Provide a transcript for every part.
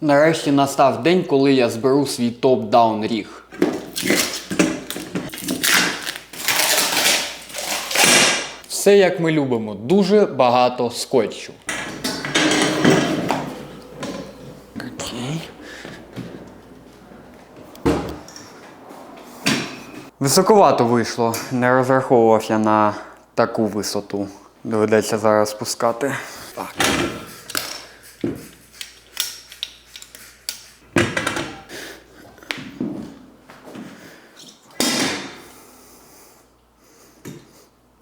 Нарешті настав день, коли я зберу свій топ-даун ріг. Все як ми любимо, дуже багато скотчу. Високовато вийшло. Не розраховував я на таку висоту. Доведеться зараз спускати. Так.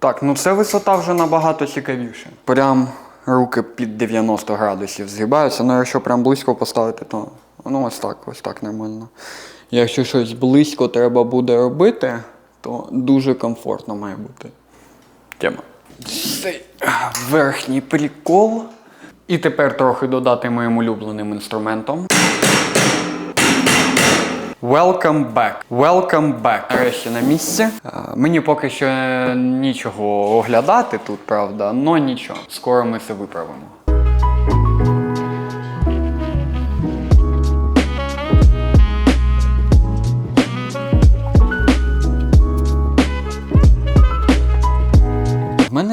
Так, ну це висота вже набагато цікавіше. Прям руки під 90 градусів згибаються. Ну якщо прям близько поставити, то ну ось так, ось так нормально. Якщо щось близько треба буде робити, то дуже комфортно має бути. Тема. Цей верхній прикол. І тепер трохи додати моїм улюбленим інструментом. Welcome back. Welcome back. Нарешті на місці. Мені поки що нічого оглядати тут, правда, але нічого. Скоро ми це виправимо.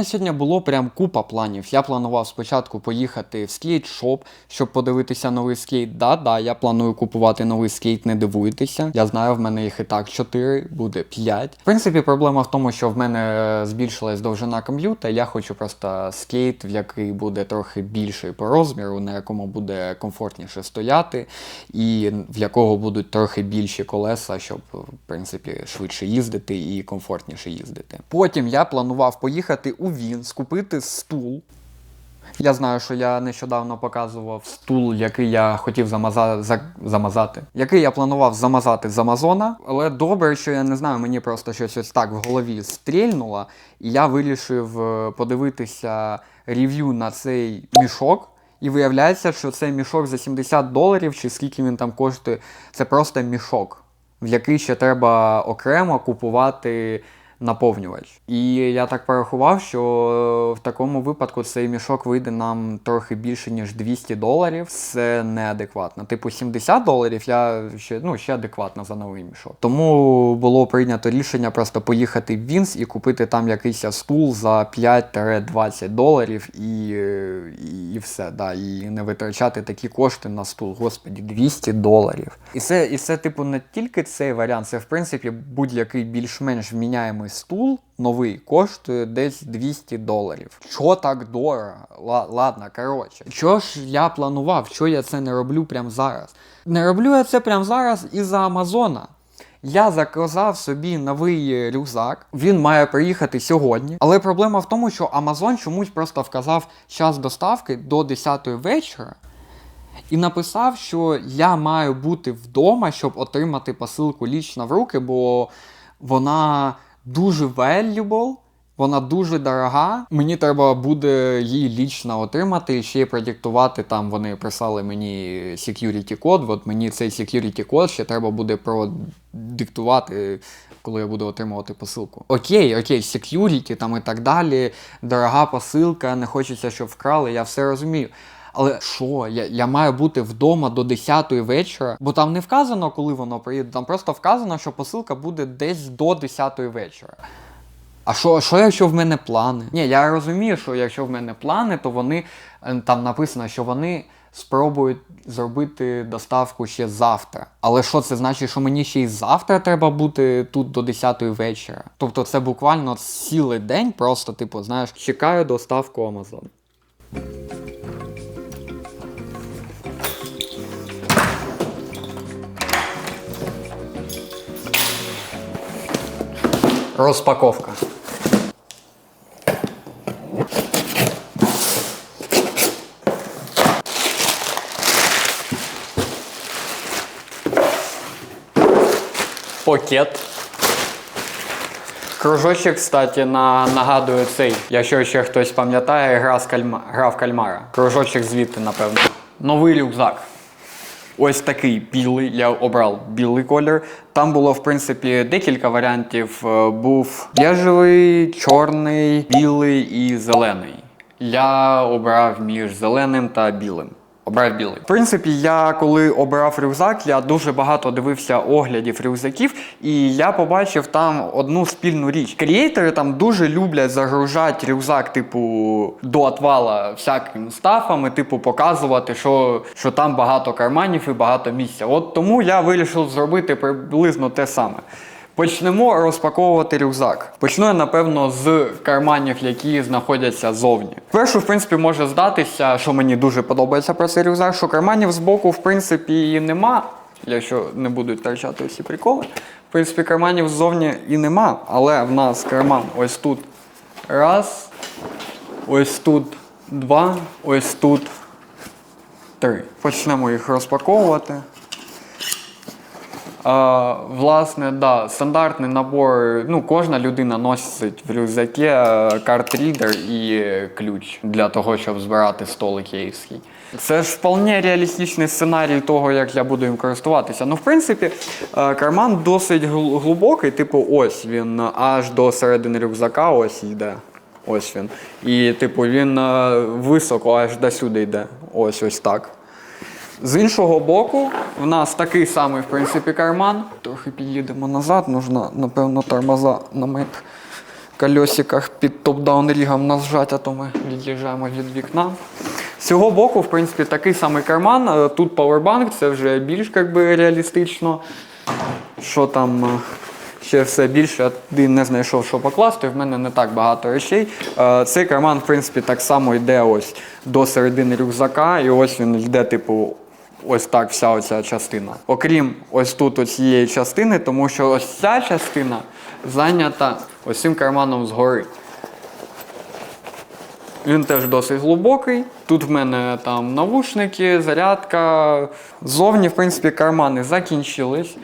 Мене сьогодні було прям купа планів. Я планував спочатку поїхати в скейт-шоп, щоб подивитися новий скейт. Да, да, я планую купувати новий скейт, не дивуйтеся. Я знаю, в мене їх і так 4, буде 5. В принципі, проблема в тому, що в мене збільшилась довжина комп'юта. Я хочу просто скейт, в який буде трохи більший по розміру, на якому буде комфортніше стояти, і в якого будуть трохи більші колеса, щоб в принципі швидше їздити і комфортніше їздити. Потім я планував поїхати у Вінс, купити стул. Я знаю, що я нещодавно показував стул, який я хотів замаза... за... замазати, який я планував замазати з Амазона. Але добре, що я не знаю, мені просто щось ось так в голові стрільнуло, і я вирішив е, подивитися рев'ю на цей мішок. І виявляється, що цей мішок за 70 доларів, чи скільки він там коштує, це просто мішок, в який ще треба окремо купувати наповнювач. І я так порахував, що в такому випадку цей мішок вийде нам трохи більше, ніж 200 доларів. Це неадекватно. Типу 70 доларів я ще, ну, ще адекватно за новий мішок. Тому було прийнято рішення просто поїхати в Вінс і купити там якийсь стул за 5-20 доларів і, і, і все. Да, І не витрачати такі кошти на стул. Господі, 200 доларів. І це, і це, типу, не тільки цей варіант, це в принципі будь-який більш-менш вміняємий стул. Новий коштує десь 200 доларів. Що так дорого? Ла- ладно, коротше. Що ж я планував, що я це не роблю прямо зараз? Не роблю я це прямо зараз із-за Амазона. Я заказав собі новий рюкзак. Він має приїхати сьогодні. Але проблема в тому, що Amazon чомусь просто вказав час доставки до 10 вечора. І написав, що я маю бути вдома, щоб отримати посилку лічно в руки, бо вона дуже valuable, вона дуже дорога. Мені треба буде її лічно отримати і ще продиктувати. Там вони прислали мені security код. От мені цей security код ще треба буде продиктувати. Коли я буду отримувати посилку. Окей, окей, security там і так далі. Дорога посилка, не хочеться, щоб вкрали, я все розумію. Але що, я, я маю бути вдома до 10 вечора, бо там не вказано, коли воно приїде, там просто вказано, що посилка буде десь до 10 вечора. А що, що якщо в мене плани? Ні, я розумію, що якщо в мене плани, то вони е, там написано, що вони спробують зробити доставку ще завтра. Але що це значить, що мені ще й завтра треба бути тут до 10 вечора? Тобто це буквально цілий день, просто, типу, знаєш, чекаю доставку Amazon. Розпаковка. Пакет. Кружочок, кстати, на, нагадує цей. Якщо ще хтось пам'ятає, гра, з кальма, гра в кальмара. Кружочок звідти, напевно. Новий рюкзак. Ось такий білий, я обрав білий колір. Там було, в принципі, декілька варіантів. Е, Був бежевий, чорний, білий і зелений. Я обрав між зеленим та білим. Обрав білий. В принципі, я коли обирав рюкзак, я дуже багато дивився оглядів рюкзаків, і я побачив там одну спільну річ. Крієйтери там дуже люблять загружати рюкзак, типу, до отвала всякими стафами, типу, показувати, що, що там багато карманів і багато місця. От тому я вирішив зробити приблизно те саме. Почнемо розпаковувати рюкзак. Почну я, напевно, з карманів, які знаходяться зовні. Першу, в принципі, може здатися, що мені дуже подобається про цей рюкзак, що карманів збоку, в принципі, і нема. Якщо не будуть втрачати всі приколи. В принципі, карманів ззовні і нема, але в нас карман ось тут раз, ось тут два, ось тут три. Почнемо їх розпаковувати. А, власне, да, стандартний набор. Ну, кожна людина носить в рюкзакі е, картрідер і ключ для того, щоб збирати столи київський. Це ж вполне реалістичний сценарій того, як я буду їм користуватися. Ну, в принципі, е, карман досить гл- глибокий, типу, ось він аж до середини рюкзака, ось йде. Ось він. І, типу, він е, високо аж до сюди йде. Ось ось так. З іншого боку, в нас такий самий, в принципі, карман. Трохи під'їдемо назад, нужно, напевно, тормоза на моїх колесиках під топ-даун рігом нажати, а то ми від'їжджаємо від вікна. З цього боку, в принципі, такий самий карман. Е, Тут павербанк, це вже більш як би, реалістично. Що там е, ще все більше, я не знайшов, що покласти. В мене не так багато речей. Е, Цей карман, в принципі, так само йде ось до середини рюкзака, і ось він йде, типу, ось так вся оця частина. Окрім ось тут оцієї частини, тому що ось ця частина зайнята ось цим карманом згори. Він теж досить глибокий. Тут в мене там навушники, зарядка. Зовні, в принципі, кармани закінчились.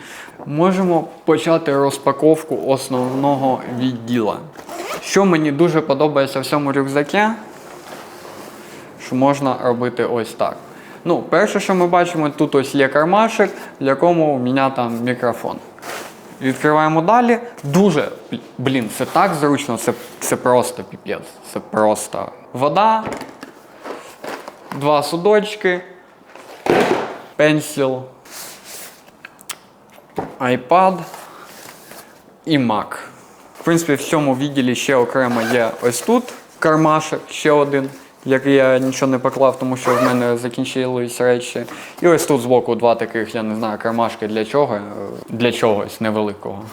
Можемо почати розпаковку основного відділа. Що мені дуже подобається в цьому рюкзакі, що можна робити ось так. Ну, перше, що ми бачимо, тут ось є кармашек, в якому у мене там мікрофон. Відкриваємо далі. Дуже, блін, це так зручно, це, це просто піпець. Це просто вода, два судочки, пенсіл, iPad і Mac. В принципі, в цьому відділі ще окремо є ось тут кармашек, ще один, який я нічого не поклав, тому що в мене закінчились речі. І ось тут збоку два таких, я не знаю, кармашки для чого, е, для чогось невеликого.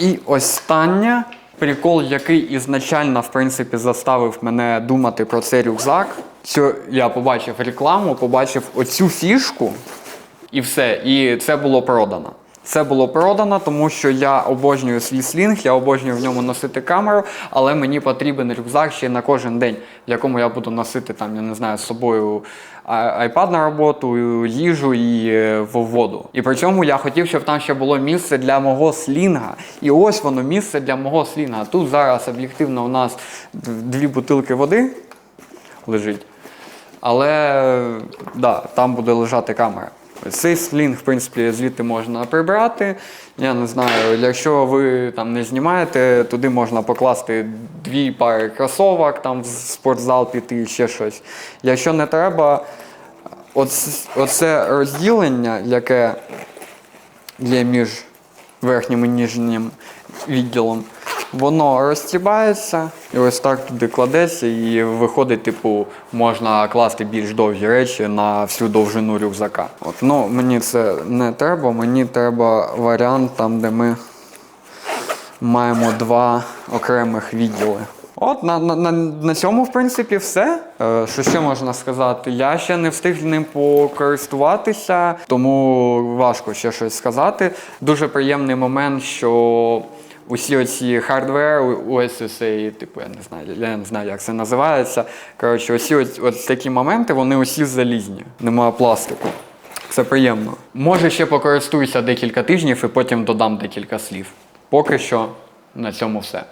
І останнє. Прикол, який ізначально, в принципі, заставив мене думати про цей рюкзак. Що я побачив рекламу, побачив оцю фішку, і все. І це було продано. Це було продано, тому що я обожнюю свій слінг, я обожнюю в ньому носити камеру, але мені потрібен рюкзак ще на кожен день, в якому я буду носити там, я не знаю, з собою а- iPad на роботу, їжу і е, в воду. І при цьому я хотів, щоб там ще було місце для мого слінга. І ось воно місце для мого слінга. Тут зараз об'єктивно у нас дві бутилки води лежить. Але да, там буде лежати камера. Цей слінг, в принципі, звідти можна прибрати. Я не знаю, якщо ви там не знімаєте, туди можна покласти дві пари кросовок, там в спортзал піти, ще щось. Якщо не треба, оц- оце розділення, яке є між верхнім і нижнім відділом, воно розтібається і ось так туди кладеться, і виходить, типу, можна класти більш довгі речі на всю довжину рюкзака. От, ну, мені це не треба, мені треба варіант там, де ми маємо два окремих відділи. От на, на, на, на цьому, в принципі, все. Е, що ще можна сказати? Я ще не встиг ним покористуватися, тому важко ще щось сказати. Дуже приємний момент, що усі оці хардвер, USSA, типу, я не знаю, я не знаю, як це називається. Коротше, усі ось, ось такі моменти, вони усі залізні, немає пластику. Це приємно. Може, ще покористуюся декілька тижнів і потім додам декілька слів. Поки що на цьому все.